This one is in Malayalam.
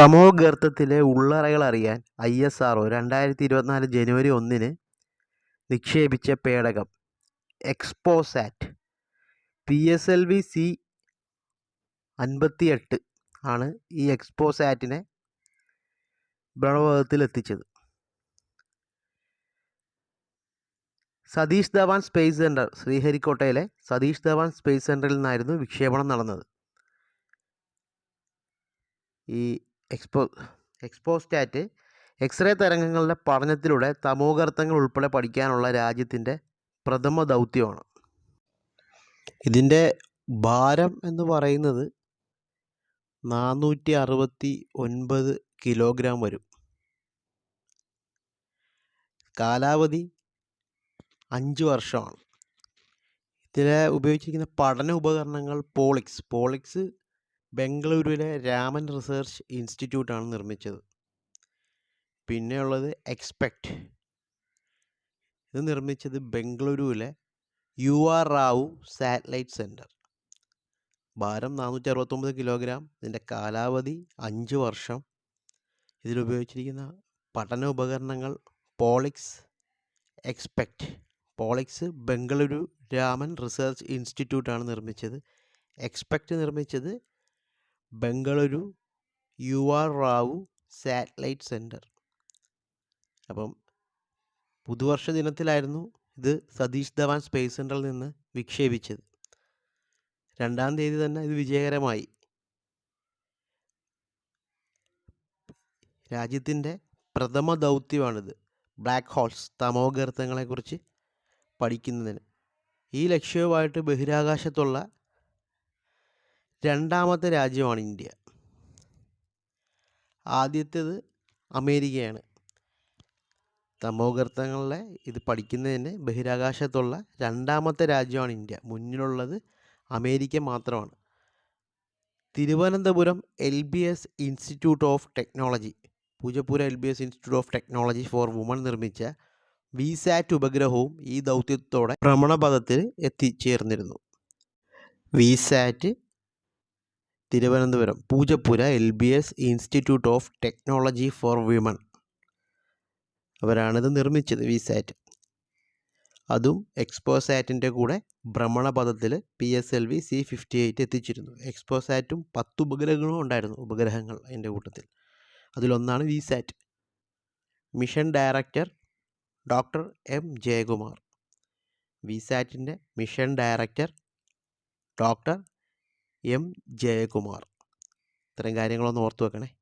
തമോഗർത്തത്തിലെ ഉള്ളറകൾ അറിയാൻ ഐ എസ് ആർ ഒ രണ്ടായിരത്തി ഇരുപത്തിനാല് ജനുവരി ഒന്നിന് നിക്ഷേപിച്ച പേടകം XPoSat P S L V C അൻപത്തിയെട്ട് ആണ് ഈ എക്സ്പോസാറ്റിനെ ഭ്രമണപഥത്തിൽ എത്തിച്ചത് സതീഷ് ധവാൻ സ്പേസ് സെന്റർ ശ്രീഹരിക്കോട്ടയിലെ സതീഷ് ധവാൻ സ്പേസ് സെന്ററിൽ നിന്നായിരുന്നു വിക്ഷേപണം നടന്നത്. ഈ എക്സ്പോ എക്സ്പോസ്റ്റാറ്റ് എക്സ്റേ തരംഗങ്ങളുടെ പഠനത്തിലൂടെ തമോഗർത്തങ്ങൾ ഉൾപ്പെടെ പഠിക്കാനുള്ള രാജ്യത്തിന്റെ പ്രഥമ ദൗത്യമാണ്. ഇതിന്റെ ഭാരം എന്ന് പറയുന്നത് നാനൂറ്റി അറുപത്തി ഒൻപത് കിലോഗ്രാം വരും. കാലാവധി അഞ്ച് വർഷമാണ്. ഇതിൽ ഉപയോഗിച്ചിരിക്കുന്ന പഠന ഉപകരണങ്ങൾ പോളിക്സ്. പോളിക്സ് ബംഗളൂരുവിലെ രാമൻ റിസർച്ച് ഇൻസ്റ്റിറ്റ്യൂട്ടാണ് നിർമ്മിച്ചത്. പിന്നെയുള്ളത് എക്സ്പെക്റ്റ് ഇത് നിർമ്മിച്ചത് ബംഗളൂരുവിലെ U R Rao Satellite Centre ഭാരം നാനൂറ്റി അറുപത്തൊമ്പത് കിലോഗ്രാം. ഇതിന്റെ കാലാവധി അഞ്ച് വർഷം. ഇതിലുപയോഗിച്ചിരിക്കുന്ന പഠന ഉപകരണങ്ങൾ POLIX XSPECT POLIX Bengaluru Raman Research ഇൻസ്റ്റിറ്റ്യൂട്ടാണ് നിർമ്മിച്ചത്. എക്സ്പെക്റ്റ് നിർമ്മിച്ചത് Bengaluru U R Rao Satellite Centre അപ്പം പുതുവർഷ ദിനത്തിലായിരുന്നു ഇത് സതീഷ് ധവാൻ സ്പേസ് സെന്ററിൽ നിന്ന് വിക്ഷേപിച്ചത്. രണ്ടാം തീയതി തന്നെ ഇത് വിജയകരമായി. രാജ്യത്തിന്റെ പ്രഥമ ദൗത്യമാണിത്. ബ്ലാക്ക് ഹോൾസ് തമോഗർത്തങ്ങളെക്കുറിച്ച് പഠിക്കുന്നതിന്. ഈ ലക്ഷ്യവുമായിട്ട് ബഹിരാകാശത്തുള്ള രണ്ടാമത്തെ രാജ്യമാണ് ഇന്ത്യ. ആദ്യത്തേത് അമേരിക്കയാണ്. തമോഗർത്തങ്ങളിലെ ഇത് പഠിക്കുന്നതിന് ബഹിരാകാശത്തുള്ള രണ്ടാമത്തെ രാജ്യമാണ് ഇന്ത്യ. മുന്നിലുള്ളത് അമേരിക്ക മാത്രമാണ്. Thiruvananthapuram L B S Institute of Technology Poojappura L B S Institute of Technology for Woman നിർമ്മിച്ച വിസാറ്റ് ഉപഗ്രഹവും ഈ ദൗത്യത്തോടെ ഭ്രമണപഥത്തിൽ എത്തിച്ചേർന്നിരുന്നു. WiSAT Thiruvananthapuram. Poojappura L B S Institute of Technology for Women. അവരാണിത് നിർമ്മിച്ചത് വിസാറ്റ് അതും എക്സ്പോസാറ്റിന്റെ കൂടെ ഭ്രമണപഥത്തിൽ P S L V C fifty eight എത്തിച്ചിരുന്നു. എക്സ്പോസാറ്റും പത്ത് ഉപഗ്രഹങ്ങളും ഉണ്ടായിരുന്നു ഉപഗ്രഹങ്ങൾ അതിന്റെ കൂട്ടത്തിൽ. അതിലൊന്നാണ് WiSAT mission director doctor M Jayakumar. വിസാറ്റിന്റെ mission director doctor M Jayakumar. ഇത്തരം കാര്യങ്ങളൊന്ന് ഓർത്തു വെക്കണേ.